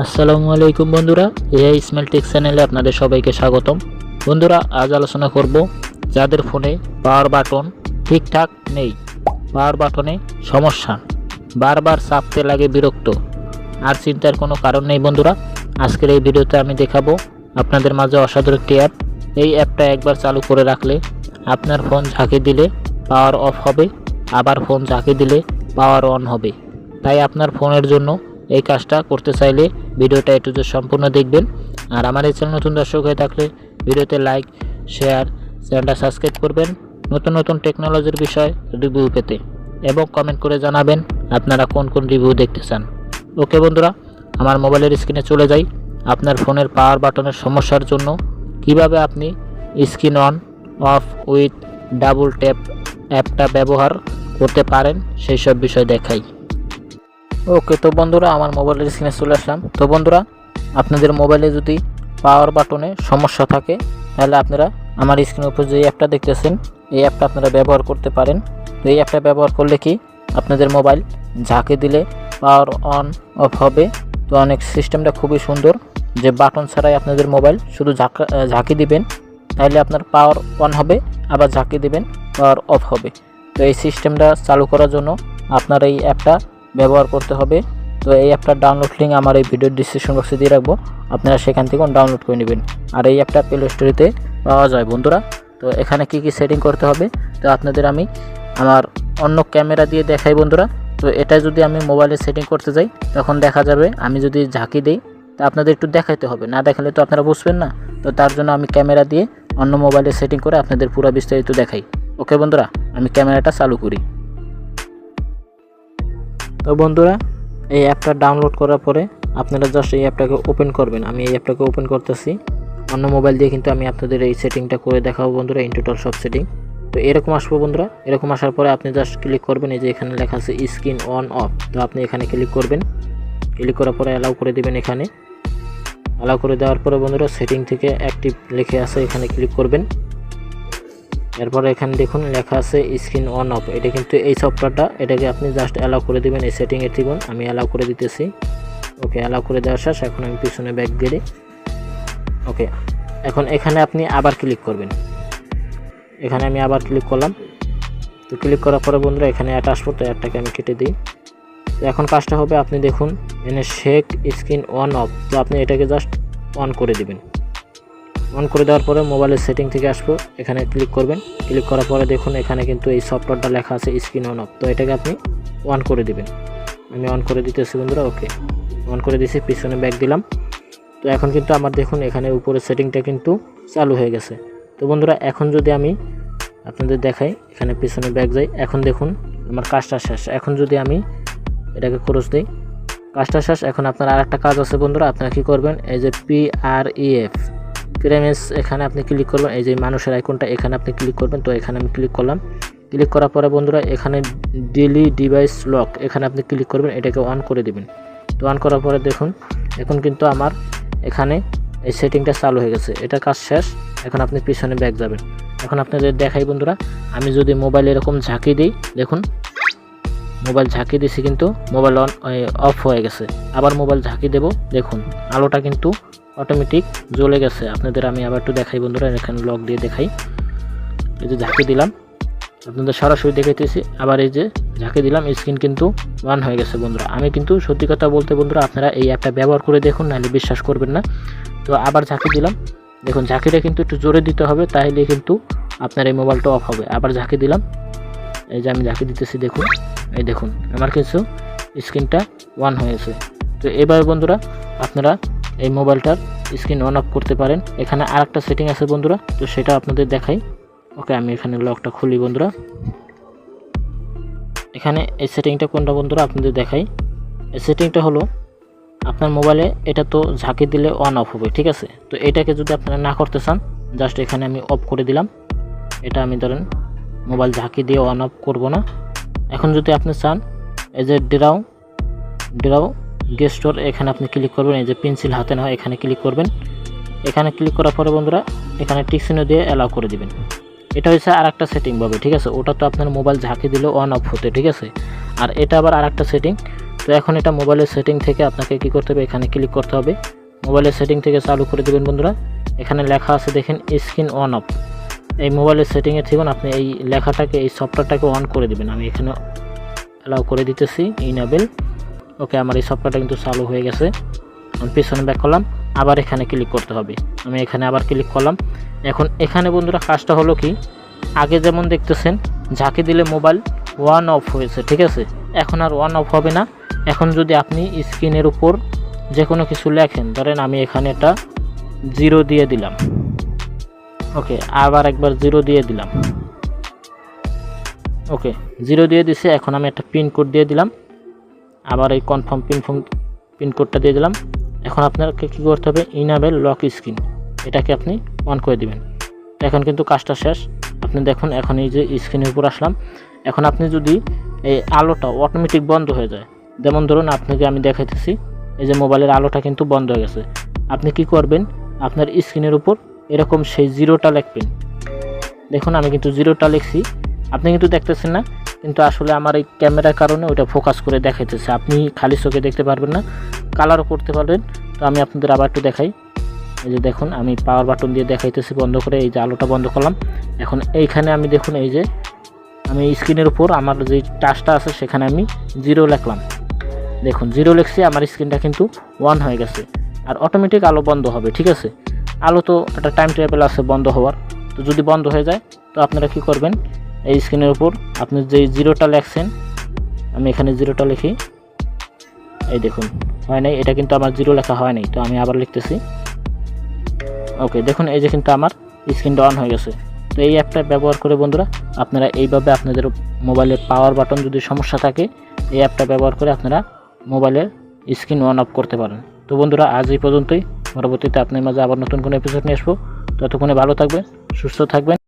আসসালামু আলাইকুম বন্ধুরা, এআই স্মেল টেক চ্যানেলে আপনাদের সবাইকে স্বাগতম। বন্ধুরা, আজ আলোচনা করব যাদের ফোনে পাওয়ার বাটন ঠিকঠাক নেই, পাওয়ার বাটনে সমস্যা, বারবার চাপতে লাগে, বিরক্ত, আর চিন্তার কোনো কারণ নেই বন্ধুরা। আজকের এই ভিডিওতে আমি দেখাবো আপনাদের মাঝে অসাধারণ একটি অ্যাপ। এই অ্যাপটা একবার চালু করে রাখলে আপনার ফোন ঝাঁকি দিলে পাওয়ার অফ হবে, আবার ফোন ঝাঁকি দিলে পাওয়ার অন হবে। তাই আপনার ফোনের জন্য এই কাজটা করতে চাইলে ভিডিওটা একটু সম্পূর্ণ দেখবেন। আর আমার এই চ্যানেল নতুন দর্শক হয়ে থাকলে ভিডিওতে লাইক শেয়ার চ্যানেলটা সাবস্ক্রাইব করবেন। নতুন নতুন টেকনোলজির বিষয় রিভিউ পেতে। এবং কমেন্ট করে জানাবেন আপনারা কোন কোন রিভিউ দেখতে চান। ওকে বন্ধুরা, আমার মোবাইলের স্ক্রিনে চলে যাই। আপনার ফোনের পাওয়ার বাটনের সমস্যার জন্য কীভাবে আপনি screen on off with double tap অ্যাপটা ব্যবহার করতে পারেন, সেই সব বিষয় দেখাই। ওকে, তো বন্ধুরা, আমার মোবাইলের স্ক্রিনে চলে আসলাম। তো বন্ধুরা, আপনাদের মোবাইলে যদি পাওয়ার বাটনে সমস্যা থাকে, তাহলে আপনারা আমার স্ক্রিনের উপর যে অ্যাপটা দেখতেছেন, এই অ্যাপটা আপনারা ব্যবহার করতে পারেন। এই অ্যাপটা ব্যবহার করলে কি, আপনাদের মোবাইল ঝাঁকে দিলে পাওয়ার অন অফ হবে। তো অনেক সিস্টেমটা খুবই সুন্দর। যে বাটন ছাড়াই আপনাদের মোবাইল শুধু ঝাঁকা ঝাঁকি দিবেন তাহলে আপনার পাওয়ার অন হবে, আবার ঝাঁকি দিবেন পাওয়ার অফ হবে। তো এই সিস্টেমটা চালু করার জন্য আপনার এই অ্যাপটা ব্যবহার করতে হবে। তো এই অ্যাপটার ডাউনলোড লিঙ্ক আমার এই ভিডিওর ডিসক্রিপশন বক্সে দিয়ে রাখব। আপনারা সেখান থেকে ডাউনলোড করে নেবেন। আর এই অ্যাপটা প্লে স্টোরিতে পাওয়া যায় বন্ধুরা। তো এখানে কি কি সেটিং করতে হবে? তো আপনাদের আমি আমার অন্য ক্যামেরা দিয়ে দেখাই বন্ধুরা। তো এটা যদি আমি মোবাইলে সেটিং করতে যাই, তখন দেখা যাবে আমি যদি ঝাঁকি দিই, তা আপনাদের একটু দেখাইতে হবে। না দেখালে তো আপনারা বুঝবেন না। তো তার জন্য আমি ক্যামেরা দিয়ে অন্য মোবাইলে সেটিং করে আপনাদের পুরো বিস্তারিত দেখাই। ওকে বন্ধুরা, আমি ক্যামেরাটা চালু করি। তো বন্ধুরা, এই অ্যাপটা ডাউনলোড করার পরে আপনারা জাস্ট এই অ্যাপটাকে ওপেন করবেন। আমি এই অ্যাপটাকে ওপেন করতেছি। অন্য মোবাইল দিয়ে কিন্তু আমি আপনাদের এই সেটিংটা করে দেখাবো বন্ধুরা ইন টোটাল সব সেটিং তো এরকম আসব বন্ধুরা। এরকম আসার পরে আপনি জাস্ট ক্লিক করবেন, এই যে এখানে লেখা আছে স্ক্রিন অন অফ তো আপনি এখানে ক্লিক করবেন। ক্লিক করার পরে অ্যালাউ করে দিবেন এখানে। অ্যালাউ করে দেওয়ার পরে বন্ধুরা সেটিং থেকে অ্যাক্টিভ লিখে আছে, এখানে ক্লিক করবেন। এরপরে এখানে দেখুন লেখা আছে স্ক্রিন অন অফ। এটা কিন্তু এই সফটওয়্যারটা, এটাকে আপনি জাস্ট অ্যালাউ করে দিবেন এই সেটিংয়ের থেকে আমি অ্যালাউ করে দিতেছি। ওকে অ্যালাউ করে দেওয়ার শেষ। এখন আমি পিছনে ব্যাক দিয়ে ওকে এখন এখানে আপনি আবার ক্লিক করবেন। এখানে আমি আবার ক্লিক করলাম। তো ক্লিক করার পরে বন্ধুরা, এখানে অ্যাড আসব, তো অ্যাডটাকে আমি কেটে দিই। তো এখন কাজটা হবে, আপনি দেখুন এনে শেক স্ক্রিন অন অফ তো আপনি এটাকে জাস্ট অন করে দিবেন। অন করে দেওয়ার পরে মোবাইলের সেটিং থেকে আসব। এখানে ক্লিক করবেন। ক্লিক করার পরে দেখুন এখানে কিন্তু এই সফটওয়্যারটা লেখা আছে স্ক্রিন অন অফ। তো এটাকে আপনি অন করে দিবেন। আমি অন করে দিতেছি বন্ধুরা, ওকে। অন করে দিয়েছি, পিছনে ব্যাক দিলাম। তো এখন কিন্তু আমার দেখুন এখানে উপরের সেটিংটা কিন্তু চালু হয়ে গেছে। তো বন্ধুরা, এখন যদি আমি আপনাদের দেখাই, এখানে পিছনে ব্যাক যাই। এখন দেখুন আমার কাজটা শেষ। এখন যদি আমি এটাকে খরচ দিই, কাজটা শেষ। এখন আপনার আর একটা কাজ আছে বন্ধুরা, আপনারা কী করবেন? এই যে পি ইএফ এখানে আপনি ক্লিক করবেন এই যে মানুষের আইকনটা এখানে আপনি ক্লিক করবেন, তো এখানে আমি ক্লিক করলাম। ক্লিক করার পরে বন্ধুরা, এখানে ডেলি ডিভাইস লক এখানে আপনি ক্লিক করবেন, এটাকে অন করে দিবেন। তো অন করার পরে দেখুন, এখন কিন্তু আমার এখানে এই সেটিংটা চালু হয়ে গেছে। এটা কাজ শেষ, এখন আপনি পিছনে ব্যাক যাবেন। এখন আপনাদের দেখাই বন্ধুরা, আমি যদি মোবাইল এরকম ঝাঁকি দিই, দেখুন মোবাইল ঝাঁকি দিছি কিন্তু মোবাইল অন অফ হয়ে গেছে। আবার মোবাইল ঝাঁকি দেব, দেখুন, আলোটা কিন্তু অটোমেটিক জ্বলে গেছে। আপনাদের আমি আবার একটু দেখাই বন্ধুরা, এখানে লক দিয়ে দেখাই। এই যে ঝাঁকি দিলাম। আপনাদের সরাসরি দেখাইতেছি। আবার এই যে ঝাঁকি দিলাম স্ক্রিন কিন্তু ওয়ান হয়ে গেছে বন্ধুরা। আমি কিন্তু সত্যি কথা বলতে বন্ধুরা, আপনারা এই অ্যাপটা ব্যবহার করে দেখুন, নাহলে বিশ্বাস করবেন না। তো আবার ঝাঁকি দিলাম। দেখুন, ঝাঁকিটা কিন্তু একটু জোরে দিতে হবে তাহলে কিন্তু আপনার এই মোবাইলটা অফ হবে। আবার ঝাঁকি দিলাম। এই যে আমি ঝাঁকি দিতেছি, দেখুন। এই দেখুন, আমার কিছু স্ক্রিনটা ওয়ান হয়েছে। তো এবার বন্ধুরা, আপনারা এই মোবাইলটার স্ক্রিন অন অফ করতে পারেন। এখানে আরেকটা সেটিং আছে বন্ধুরা, তো সেটা আপনাদের দেখাই। ওকে, আমি এখানে লকটা খুলি বন্ধুরা। এখানে এই সেটিংটা কোনটা বন্ধুরা আপনাদের দেখাই। এই সেটিংটা হলো আপনার মোবাইলে এটা তো ঝাঁকি দিলে অন অফ হবে, ঠিক আছে? তো এটাকে যদি আপনারা না করতে চান জাস্ট এখানে আমি অফ করে দিলাম। এটা আমি ধরেন মোবাইল ঝাঁকি দিয়ে অন অফ করব না। এখন যদি আপনি চান, এই যে ড্রাউ ড্রাউ গেস্টোর এখানে আপনি ক্লিক করবেন, এই যে পেন্সিল হাতে না হয় এখানে ক্লিক করবেন। এখানে ক্লিক করার পরে বন্ধুরা, এখানে টিকসিনো দিয়ে অ্যালাউ করে দিবেন। এটা হচ্ছে আর একটা সেটিং পাবে, ঠিক আছে? ওটা তো আপনার মোবাইল ঝাঁকি দিলে অন অফ হতে, ঠিক আছে? আর এটা আবার আর একটা সেটিং তো এখন এটা মোবাইলের সেটিং থেকে আপনাকে কি করতে হবে? এখানে ক্লিক করতে হবে। মোবাইলের সেটিং থেকে চালু করে দেবেন বন্ধুরা। এখানে লেখা আছে, দেখেন স্ক্রিন অন অফ এই মোবাইলের সেটিংয়ে থেকে আপনি এই লেখাটাকে, এই সফটওয়্যারটাকে অন করে দেবেন। আমি এখানে অ্যালাউ করে দিতেছি ইনাবেল ওকে, আমার এই সফটওয়্যারটা কিন্তু চালু হয়ে গেছে। পিছনে ব্যাক করলাম, আবার এখানে ক্লিক করতে হবে। আমি এখানে আবার ক্লিক করলাম। এখন এখানে বন্ধুরা কাজটা হলো কি? আগে যেমন দেখতেছেন, ঝাঁকি দিলে মোবাইল ওয়ান অফ হয়েছে, ঠিক আছে? এখন আর ওয়ান অফ হবে না। এখন যদি আপনি স্ক্রিনের উপর যে কোনো কিছু লেখেন, ধরেন আমি এখানে একটা জিরো দিয়ে দিলাম। ওকে, আবার একবার জিরো দিয়ে দিলাম। ওকে জিরো দিয়ে দিছে, এখন আমি একটা পিন কোড দিয়ে দিলাম। আবার এই কনফার্ম পিন পিন কোডটা দিয়ে দিলাম। এখন আপনাকে কী করতে হবে? ইনাবেল লক স্ক্রিন এটাকে আপনি অন করে দিবেন। এখন কিন্তু কাজটা শেষ। আপনি দেখুন, এখন এই যে স্ক্রিনের উপর আসলাম। এখন আপনি যদি এই আলোটা অটোমেটিক বন্ধ হয়ে যায়, যেমন ধরুন আপনাকে আমি দেখাইতেছি, এই যে মোবাইলের আলোটা কিন্তু বন্ধ হয়ে গেছে। আপনি কি করবেন? আপনার স্ক্রিনের উপর এরকম সেই জিরোটা লিখবেন। দেখুন, আমি কিন্তু জিরোটা লিখছি। আপনি কিন্তু দেখতেছেন না কিন্তু আসলে আমার এই ক্যামেরার কারণে ওইটা ফোকাস করে দেখাইতেছে। আপনি খালি চোখে দেখতে পারবেন না কালারও করতে পারবেন। তো আমি আপনাদের আবার একটু দেখাই। এই যে দেখুন, আমি পাওয়ার বাটন দিয়ে দেখাইতেছি, বন্ধ করে এই যে আলোটা বন্ধ করলাম। এখন এইখানে আমি দেখুন, এই যে আমি স্ক্রিনের উপর আমার যে টাচটা আছে, সেখানে আমি জিরো লিখলাম। দেখুন জিরো লিখছি, আমার স্ক্রিনটা কিন্তু ওয়ান হয়ে গেছে। আর অটোমেটিক আলো বন্ধ হবে, ঠিক আছে? আলো তো একটা টাইম টেবিল আছে বন্ধ হওয়ার। তো যদি বন্ধ হয়ে যায়, তো আপনারা কি করবেন? এই স্ক্রিনের উপর আপনি যে জিরোটা লেখছেন, আমি এখানে জিরোটা লিখি। এই দেখুন, হয় নাই? এটা কিন্তু আমার জিরো লেখা হয় নাই, তো আমি আবার লিখতেছি। ওকে দেখুন, এই যে কিন্তু আমার স্ক্রিনটা অন হয়ে গেছে। তো এই অ্যাপটা ব্যবহার করে বন্ধুরা, আপনারা এইভাবে আপনাদের মোবাইলের পাওয়ার বাটন যদি সমস্যা থাকে, এই অ্যাপটা ব্যবহার করে আপনারা মোবাইলের স্ক্রিন অন অফ করতে পারেন। তো বন্ধুরা, আজ এই পর্যন্তই। পরবর্তীতে আপনার মাঝে আবার নতুন কোনো এপিসোড নিয়ে আসব। ততক্ষণে ভালো থাকবেন, সুস্থ থাকবেন।